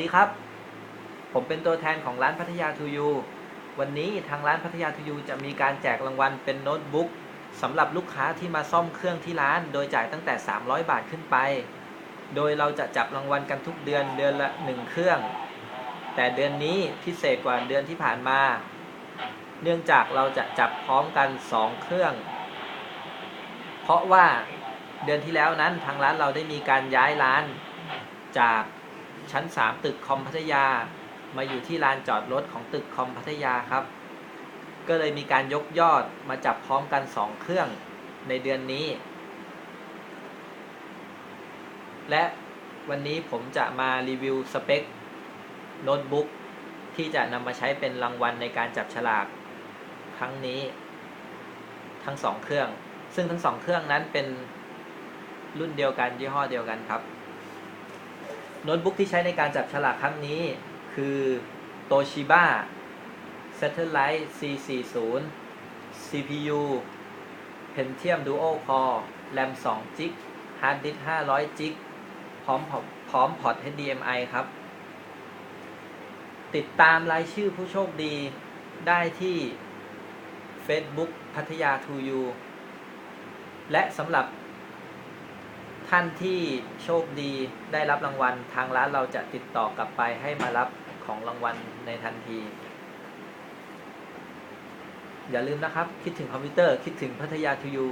สวัสดีครับ ผมเป็นตัวแทนของร้านพัทยาทูยูวันนี้ทางร้านพัทยาทูยูจะมีการแจกรางวัลเป็นโน้ตบุ๊กสำหรับลูกค้าที่มาซ่อมเครื่องที่ร้าน โดยจ่ายตั้งแต่ 300 บาทขึ้นไป โดยเราจะจับรางวัลกันทุกเดือนเดือนละ 1 เครื่อง แต่เดือนนี้พิเศษกว่าเดือนที่ผ่านมา เนื่องจากเราจะจับพร้อมกัน 2 เครื่อง เพราะว่าเดือนที่แล้วนั้นทางร้านเราได้มีการย้ายร้านจาก ชั้น 3 ตึกคอมพัทยา มาอยู่ที่ลานจอดรถของตึกคอมพัทยาครับ ก็เลยมีการยกยอดมาจับพร้อมกัน 2 เครื่องในเดือนนี้ และวันนี้ผมจะมารีวิวสเปคโน้ตบุ๊กที่จะนำมาใช้เป็นรางวัลในการจับฉลากครั้งนี้ ทั้งสองเครื่อง ซึ่งทั้งสองเครื่องนั้นเป็นรุ่นเดียวกันยี่ห้อเดียวกันครับ โน้ตบุ๊กที่ใช้ในการจับฉลากครั้งนี้ คือ Toshiba Satellite C40 CPU Pentium Duo Core RAM 2 g b Hard Disk 500 g b พร้อมพอพร้อมพอร์ต HDMI ครับ ติดตามรายชื่อผู้โชคดีได้ที่ Facebook พัทยา to you และสำหรับ ท่านที่โชคดีได้รับรางวัล ทางร้านเราจะติดต่อกลับไปให้มารับของรางวัลในทันที อย่าลืมนะครับ คิดถึงคอมพิวเตอร์คิดถึงพัทยาทูยู